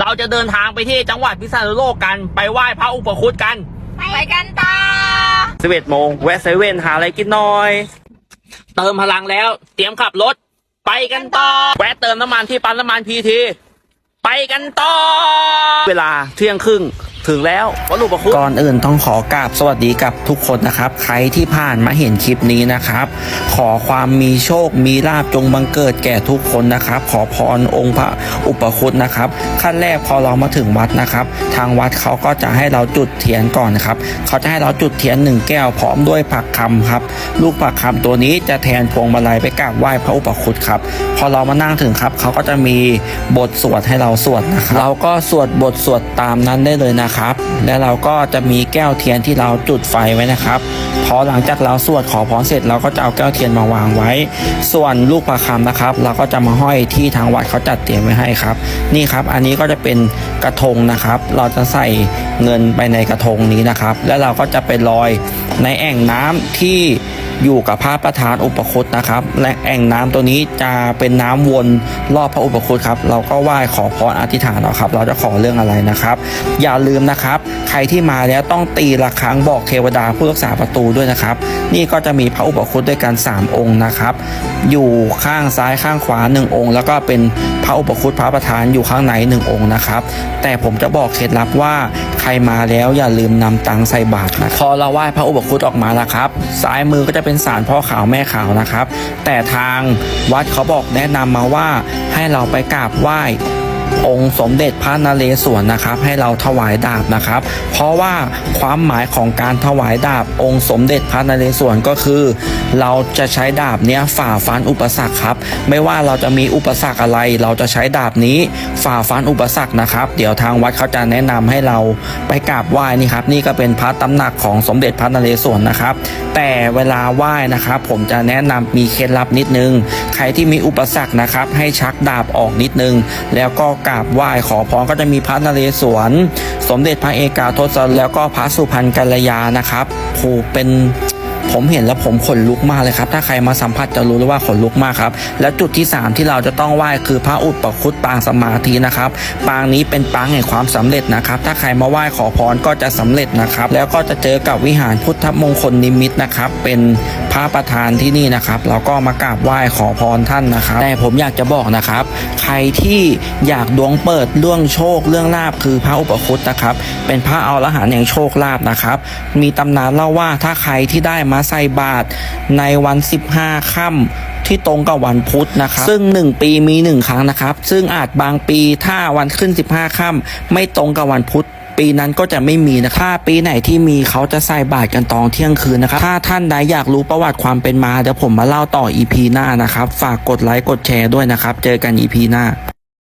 เราจะเดินทางไปที่จังหวัดพิษณุโลกกันไปไหว้พระอุปคุตกันไปกันต่อ11โมงแวะเซเว่นหาอะไรกินหน่อย เติมพลังแล้ว เตรียมขับรถ ไปกันต่อ แวะเติมน้ำมันที่ปั๊มน้ำมันพีที ไปกันต่อ เวลาเที่ยงครึ่ง ถึงแล้ววัดหลวงประคุณก่อนอื่นต้องขอกราบสวัสดีกับทุกคนนะครับ ใครที่ผ่านมาเห็นคลิปนี้นะครับ ขอความมีโชคมีลาบจงบังเกิดแก่ทุกคนนะครับ ขอพรองค์พระอุปคุตนะครับ ขั้นแรกพอเรามาถึงวัดนะครับ ทางวัดเขาก็จะให้เราจุดเทียนก่อนนครับเขาจะให้เราจุดเทียนหนึ่งแก้วพร้อมด้วยผักคำครับ ลูกผักคำตัวนี้จะแทนพวงมาลัยไปกราบไหว้พระอุปคุตครับพอเรามานั่งถึงครับเขาก็จะมีบทสวดให้เราสวดนะครับเราก็สวดบทสวดตามนั้นได้เลยนะครับและเราก็จะมีแก้วเทียนที่เราจุดไฟไว้นะครับ พอหลังจากเราสวดขอพรเสร็จเราก็จะเอาแก้วเทียนมาวางไว้ ส่วนลูกประคำนะครับ เราก็จะมาห้อยที่ทางวัดเขาจัดเตรียมไว้ให้ครับ นี่ครับ อันนี้ก็จะเป็นกระทงนะครับ เราจะใส่เงินไปในกระทงนี้นะครับ แล้วเราก็จะไปลอยในแอ่งน้ำที่ อยู่กับพระประธานอุปคตนะครับ และแอ่งน้ำตัวนี้จะเป็นน้ำวนรอบพระอุปคตครับ เราก็ไหว้ขอพรอธิษฐานเอาครับ เราจะขอเรื่องอะไรนะครับ อย่าลืมนะครับ ใครที่มาแล้วต้องตีระฆังบอกเทวดาผู้รักษาประตูด้วยนะครับ นี่ก็จะมีพระอุปคตด้วยกัน 3 องค์นะครับ อยู่ข้างซ้ายข้างขวา 1 องค์ แล้วก็เป็นพระอุปคุตพระประธานอยู่ข้างใน1องค์นะครับ แต่ผมจะบอกเคล็ดลับว่า ครมาแล้วอย่าลืมนำตังใส่บาตรนะพอเราไหว้พระอุปคุตออกมาแล้วครับ ซ้ายมือก็จะเป็นศาลพ่อขาวแม่ขาวนะครับ แต่ทางวัดเขาบอกแนะนำมาว่าให้เราไปกราบไหว้ องค์สมเด็จพระนเรศวรนะครับ ให้เราถวายดาบนะครับ เพราะว่าความหมายของการถวายดาบ องค์สมเด็จพระนเรศวรก็คือ เราจะใช้ดาบเนี้ยฝ่าฟันอุปสรรคครับ ไม่ว่าเราจะมีอุปสรรคอะไร เราจะใช้ดาบนี้ฝ่าฟันอุปสรรคนะครับ เดี๋ยวทางวัดเขาจะแนะนำให้เราไปกราบไหว้นี่ครับ นี่ก็เป็นพระตำหนักของสมเด็จพระนเรศวรนะครับ แต่เวลาไหว้นะครับ ผมจะแนะนำมีเคล็ดลับนิดนึง ใครที่มีอุปสรรคนะครับ ให้ชักดาบออกนิดนึง แล้วก็กราบไหว้ขอพรก็จะมีพระนเรศวร สมเด็จพระเอกาทศแล้วก็พระสุพรรณกัลยานะครับผูเป็น ผมเห็นแล้วผมขนลุกมากเลยครับ ถ้าใครมาสัมผัสจะรู้เลยว่าขนลุกมากครับ และจุดที่ 3 ที่เราจะต้องไหว้คือพระอุปคุตปางสมาธินะครับ ปางนี้เป็นปางแห่งความสำเร็จนะครับ ถ้าใครมาไหว้ขอพรก็จะสำเร็จนะครับ แล้วก็จะเจอกับวิหารพุทธมงคลนิมิตนะครับ เป็นพระประธานที่นี่นะครับ เราก็มากราบไหว้ขอพรท่านนะครับ แต่ผมอยากจะบอกนะครับ ใครที่อยากดวงเปิดเรื่องโชคเรื่องลาบคือพระอุปคุตนะครับ เป็นพระอรหันต์แห่งโชคลาภนะครับ มีตำนานเล่าว่าถ้าใครที่ได้มาใส่บาตรในวัน 15 ค่ำที่ตรงกับวันพุธนะครับซึ่ง 1 ปีมี 1 ครั้งนะครับ ซึ่งอาจบางปีถ้าวันขึ้น 15ค่ำไม่ตรงกับวันพุธปีนั้นก็จะไม่มีนะครับถ้าปีไหนที่มีเขาจะใส่บาตรกันตอนเที่ยงคืนนะครับ ถ้าท่านใดอยากรู้ประวัติความเป็นมาเดี๋ยวผมมาเล่าต่อ EP หน้านะครับ ฝากกดไลค์กดแชร์ด้วยนะครับ เจอกัน EP หน้า